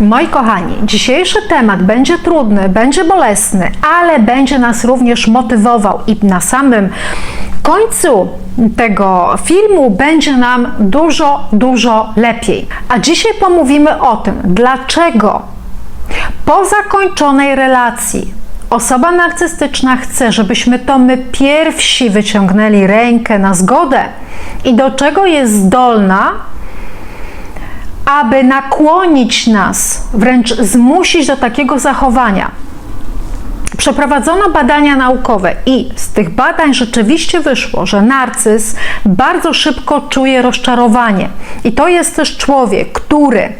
Moi kochani, dzisiejszy temat będzie trudny, będzie bolesny, ale będzie nas również motywował i na samym końcu tego filmu będzie nam dużo, dużo lepiej. A dzisiaj pomówimy o tym, dlaczego po zakończonej relacji osoba narcystyczna chce, żebyśmy to my pierwsi wyciągnęli rękę na zgodę i do czego jest zdolna, aby nakłonić nas, wręcz zmusić do takiego zachowania. Przeprowadzono badania naukowe i z tych badań rzeczywiście wyszło, że narcyz bardzo szybko czuje rozczarowanie. I to jest też człowiek, który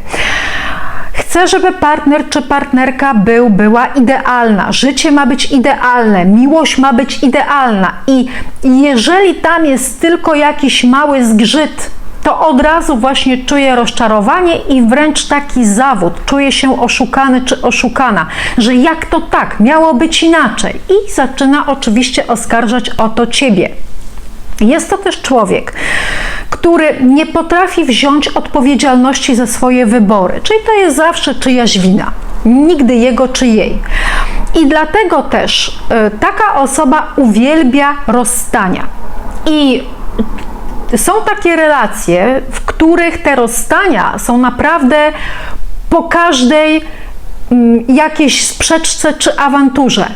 chce, żeby partner czy partnerka był, była idealna. Życie ma być idealne, miłość ma być idealna. I jeżeli tam jest tylko jakiś mały zgrzyt, to od razu właśnie czuje rozczarowanie i wręcz taki zawód, czuje się oszukany czy oszukana, że jak to tak, miało być inaczej i zaczyna oczywiście oskarżać o to ciebie. Jest to też człowiek, który nie potrafi wziąć odpowiedzialności za swoje wybory, czyli to jest zawsze czyjaś wina, nigdy jego czy jej. I dlatego też y, taka osoba uwielbia rozstania. I są takie relacje, w których te rozstania są naprawdę po każdej mm, jakiejś sprzeczce czy awanturze.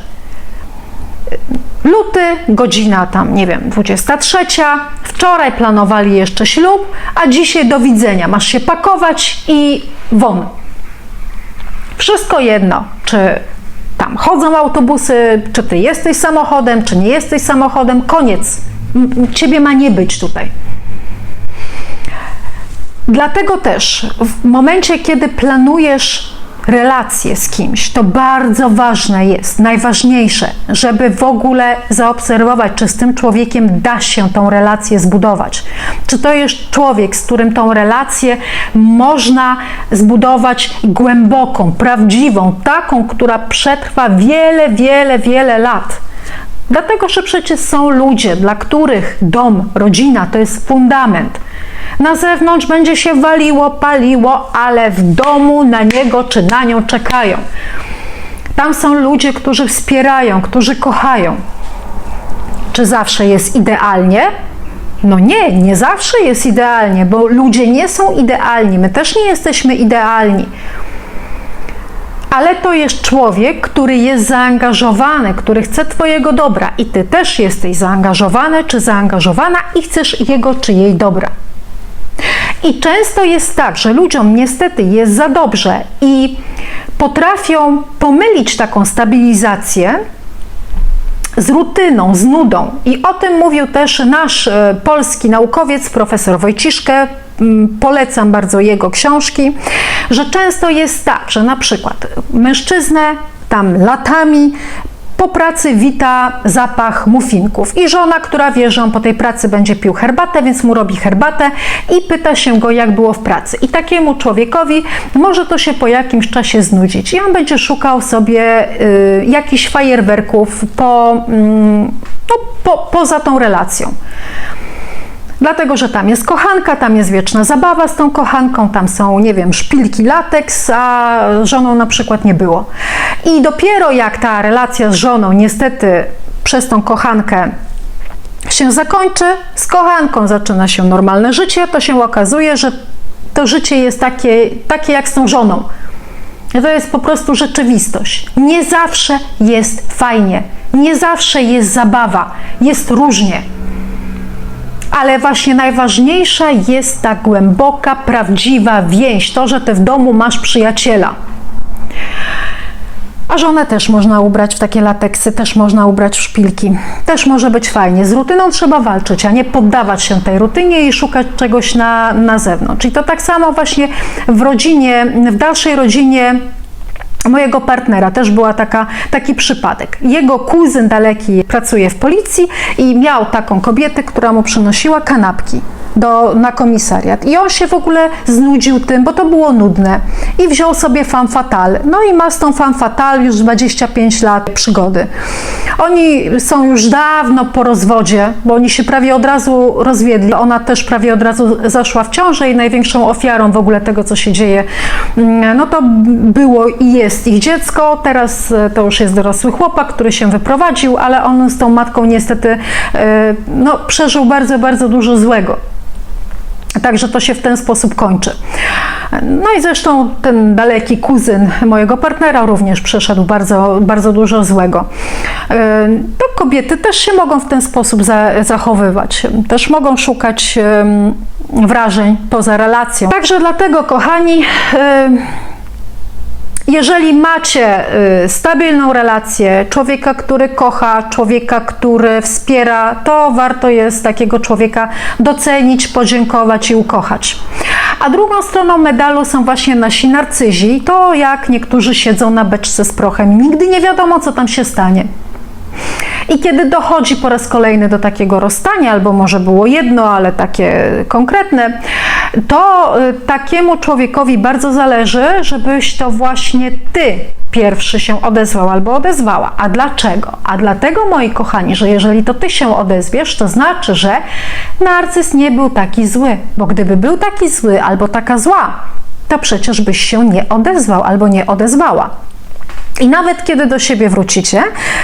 Luty, godzina tam, nie wiem, 23. Wczoraj planowali jeszcze ślub, a dzisiaj do widzenia. Masz się pakować i won. Wszystko jedno, czy tam chodzą autobusy, czy ty jesteś samochodem, czy nie jesteś samochodem, koniec. Ciebie ma nie być tutaj. Dlatego też w momencie, kiedy planujesz relacje z kimś, to bardzo ważne jest, najważniejsze, żeby w ogóle zaobserwować, czy z tym człowiekiem da się tą relację zbudować. Czy to jest człowiek, z którym tą relację można zbudować głęboką, prawdziwą, taką, która przetrwa wiele, wiele, wiele lat. Dlatego, że przecież są ludzie, dla których dom, rodzina to jest fundament. Na zewnątrz będzie się waliło, paliło, ale w domu na niego czy na nią czekają. Tam są ludzie, którzy wspierają, którzy kochają. Czy zawsze jest idealnie? No nie, nie zawsze jest idealnie, bo ludzie nie są idealni, my też nie jesteśmy idealni. Ale to jest człowiek, który jest zaangażowany, który chce Twojego dobra i Ty też jesteś zaangażowany czy zaangażowana i chcesz jego czy jej dobra. I często jest tak, że ludziom niestety jest za dobrze i potrafią pomylić taką stabilizację z rutyną, z nudą. I o tym mówił też nasz e, polski naukowiec, profesor Wojciszkę. Mm, Polecam bardzo jego książki, że często jest tak, że na przykład mężczyznę tam latami po pracy wita zapach muffinków i żona, która wie, że on po tej pracy będzie pił herbatę, więc mu robi herbatę i pyta się go, jak było w pracy. I takiemu człowiekowi może to się po jakimś czasie znudzić i on będzie szukał sobie y, jakichś fajerwerków po, mm, no, po, poza tą relacją. Dlatego, że tam jest kochanka, tam jest wieczna zabawa z tą kochanką, tam są, nie wiem, szpilki lateks, a żoną na przykład nie było. I dopiero jak ta relacja z żoną niestety przez tą kochankę się zakończy, z kochanką zaczyna się normalne życie, to się okazuje, że to życie jest takie, takie jak z tą żoną. To jest po prostu rzeczywistość. Nie zawsze jest fajnie, nie zawsze jest zabawa, jest różnie ale właśnie najważniejsza jest ta głęboka, prawdziwa więź, to, że ty w domu masz przyjaciela. A żonę też można ubrać w takie lateksy, też można ubrać w szpilki. Też może być fajnie. Z rutyną trzeba walczyć, a nie poddawać się tej rutynie i szukać czegoś na, na zewnątrz. I to tak samo właśnie w rodzinie, w dalszej rodzinie mojego partnera też była taka, taki przypadek. Jego kuzyn daleki pracuje w policji i miał taką kobietę, która mu przynosiła kanapki. Do, na komisariat. I on się w ogóle znudził tym, bo to było nudne. I wziął sobie femme fatale. No i ma z tą femme fatale już 25 lat przygody. Oni są już dawno po rozwodzie, bo oni się prawie od razu rozwiedli. Ona też prawie od razu zaszła w ciążę i największą ofiarą w ogóle tego, co się dzieje, mm, no to było i jest ich dziecko. Teraz e, to już jest dorosły chłopak, który się wyprowadził, ale on z tą matką niestety e, no, przeżył bardzo, bardzo dużo złego. Także to się w ten sposób kończy. No i zresztą ten daleki kuzyn mojego partnera również przeszedł bardzo, bardzo dużo złego. E, To kobiety też się mogą w ten sposób za, zachowywać. Też mogą szukać wrażeń poza relacją. Także dlatego, kochani, em, jeżeli macie y, stabilną relację, człowieka, który kocha, człowieka, który wspiera, to warto jest takiego człowieka docenić, podziękować i ukochać. A drugą stroną medalu są właśnie nasi narcyzi. To jak niektórzy siedzą na beczce z prochem. Nigdy nie wiadomo, co tam się stanie. I kiedy dochodzi po raz kolejny do takiego rozstania, albo może było jedno, ale takie konkretne, to y, takiemu człowiekowi bardzo zależy, żebyś to właśnie ty pierwszy się odezwał albo odezwała. A dlaczego? A dlatego, moi kochani, że jeżeli to ty się odezwiesz, to znaczy, że narcyz nie był taki zły, bo gdyby był taki zły albo taka zła, to przecież byś się nie odezwał albo nie odezwała. I nawet kiedy do siebie wrócicie,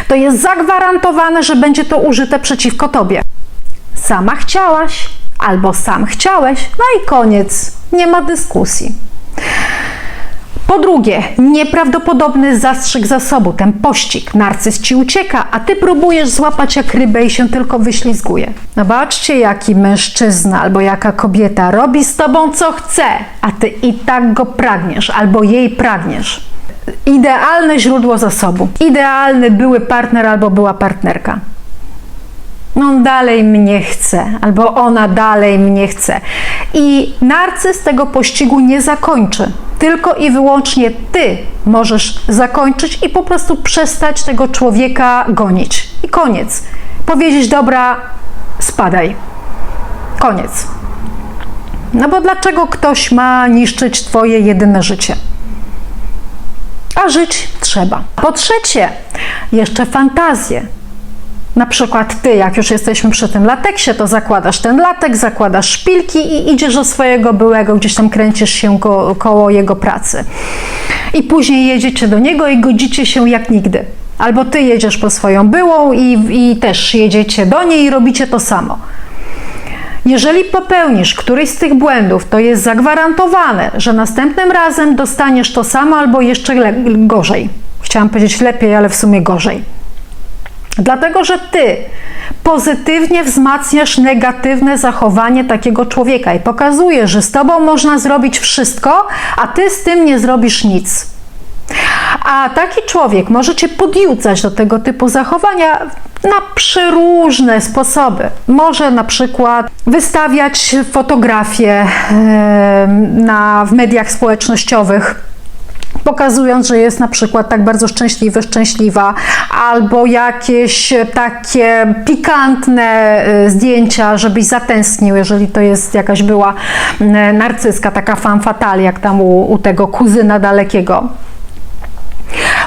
to jest zagwarantowane, że będzie to użyte przeciwko tobie. Sama chciałaś, albo sam chciałeś, no i koniec. Nie ma dyskusji. Po drugie, nieprawdopodobny zastrzyk zasobu, ten pościg. Narcyz ci ucieka, a ty próbujesz złapać jak rybę i się tylko wyślizguje. Zobaczcie, jaki mężczyzna albo jaka kobieta robi z tobą co chce, a ty i tak go pragniesz albo jej pragniesz. Idealne źródło zasobu. Idealny były partner albo była partnerka. On dalej mnie chce, albo ona dalej mnie chce. I narcyz tego pościgu nie zakończy. Tylko i wyłącznie ty możesz zakończyć i po prostu przestać tego człowieka gonić. I koniec. Powiedzieć, dobra, spadaj. Koniec. No bo dlaczego ktoś ma niszczyć twoje jedyne życie? a żyć trzeba. Po trzecie, jeszcze fantazje. Na przykład ty, jak już jesteśmy przy tym lateksie, to zakładasz ten latek, zakładasz szpilki i idziesz do swojego byłego, gdzieś tam kręcisz się ko koło jego pracy. I później jedziecie do niego i godzicie się jak nigdy. Albo ty jedziesz po swoją byłą i, i też jedziecie do niej i robicie to samo. Jeżeli popełnisz któryś z tych błędów, to jest zagwarantowane, że następnym razem dostaniesz to samo albo jeszcze gorzej. Chciałam powiedzieć lepiej, ale w sumie gorzej. Dlatego, że ty pozytywnie wzmacniasz negatywne zachowanie takiego człowieka i pokazujesz, że z tobą można zrobić wszystko, a ty z tym nie zrobisz nic. A taki człowiek może cię podjucać do tego typu zachowania na przeróżne sposoby. Może na przykład wystawiać fotografie na, w mediach społecznościowych pokazując, że jest na przykład tak bardzo szczęśliwy, szczęśliwa, albo jakieś takie pikantne y, zdjęcia, żebyś zatęsknił, jeżeli to jest jakaś była y, narcyzka, taka fan jak tam u, u tego kuzyna dalekiego.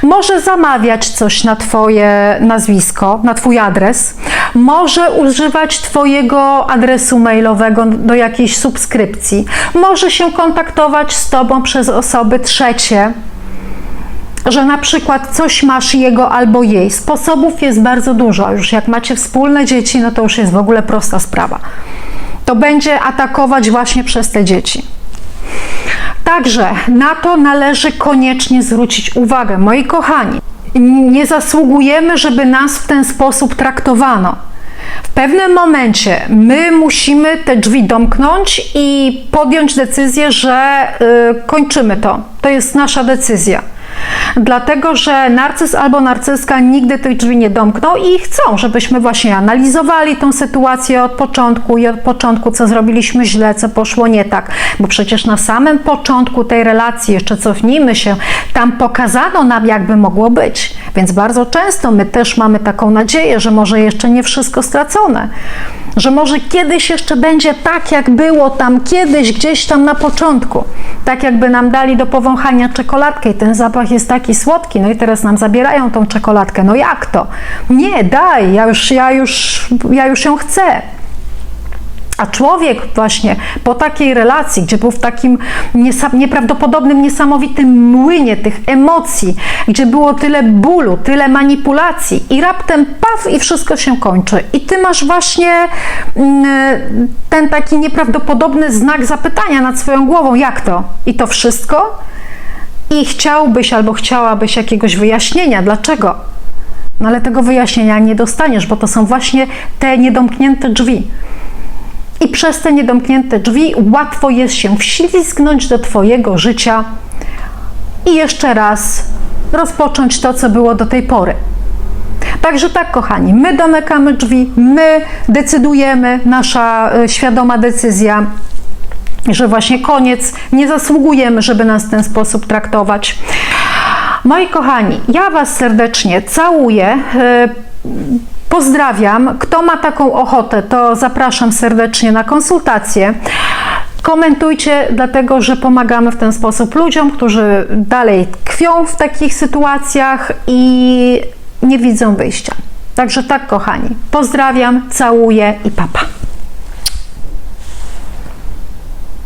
Może zamawiać coś na Twoje nazwisko, na Twój adres. Może używać Twojego adresu mailowego do jakiejś subskrypcji. Może się kontaktować z Tobą przez osoby trzecie, że na przykład coś masz jego albo jej. Sposobów jest bardzo dużo. Już jak macie wspólne dzieci, no to już jest w ogóle prosta sprawa. To będzie atakować właśnie przez te dzieci. Także na to należy koniecznie zwrócić uwagę, moi kochani. Nie zasługujemy, żeby nas w ten sposób traktowano. W pewnym momencie my musimy te drzwi domknąć i podjąć decyzję, że y, kończymy to. To jest nasza decyzja. Dlatego, że narcyz albo narcyzka nigdy tych drzwi nie domkną i chcą, żebyśmy właśnie analizowali tą sytuację od początku i od początku, co zrobiliśmy źle, co poszło nie tak. Bo przecież na samym początku tej relacji, jeszcze cofnijmy się, tam pokazano nam, jakby mogło być. Więc bardzo często my też mamy taką nadzieję, że może jeszcze nie wszystko stracone. Że może kiedyś jeszcze będzie tak, jak było tam kiedyś, gdzieś tam na początku. Tak jakby nam dali do powąchania czekoladkę i ten zapach jest taki słodki, no i teraz nam zabierają tą czekoladkę. No jak to? Nie, daj, ja już, ja już, ja już ją chcę. A człowiek właśnie po takiej relacji, gdzie był w takim nieprawdopodobnym, niesamowitym młynie tych emocji, gdzie było tyle bólu, tyle manipulacji i raptem paf i wszystko się kończy. I ty masz właśnie mm, ten taki nieprawdopodobny znak zapytania nad swoją głową, jak to? I to wszystko? I chciałbyś albo chciałabyś jakiegoś wyjaśnienia, dlaczego? No ale tego wyjaśnienia nie dostaniesz, bo to są właśnie te niedomknięte drzwi. I przez te niedomknięte drzwi łatwo jest się wślizgnąć do Twojego życia i jeszcze raz rozpocząć to, co było do tej pory. Także tak, kochani, my domykamy drzwi, my decydujemy, nasza y, świadoma decyzja, że właśnie koniec, nie zasługujemy, żeby nas w ten sposób traktować. Moi kochani, ja Was serdecznie całuję. Pozdrawiam. Kto ma taką ochotę, to zapraszam serdecznie na konsultację. Komentujcie, dlatego że pomagamy w ten sposób ludziom, którzy dalej tkwią w takich sytuacjach i nie widzą wyjścia. Także tak, kochani. Pozdrawiam, całuję i papa.